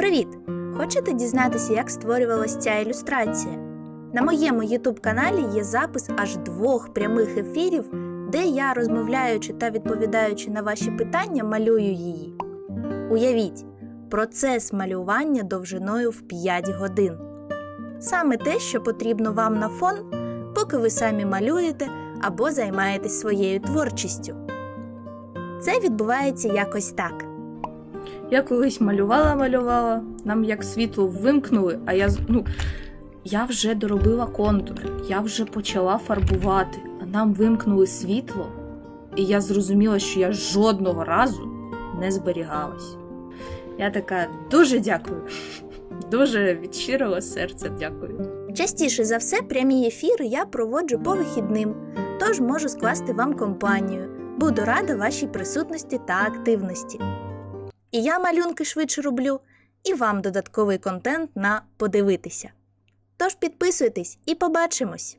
Привіт! Хочете дізнатися, як створювалася ця ілюстрація? На моєму YouTube каналі є запис аж двох прямих ефірів, де я, розмовляючи та відповідаючи на ваші питання, малюю її. Уявіть, процес малювання довжиною в 5 годин. Саме те, що потрібно вам на фон, поки ви самі малюєте або займаєтесь своєю творчістю. Це відбувається якось так. Я колись малювала, малювала, нам як світло вимкнули, а я ну, я вже доробила контур, я вже почала фарбувати, а нам вимкнули світло, і я зрозуміла, що я жодного разу не зберігалась. Я така дуже дякую. Дуже від щирого серця дякую. Частіше за все, прямі ефіри я проводжу по вихідним, тож можу скласти вам компанію. Буду рада вашій присутності та активності. І я малюнки швидше роблю, і вам додатковий контент на подивитися. Тож підписуйтесь і побачимось!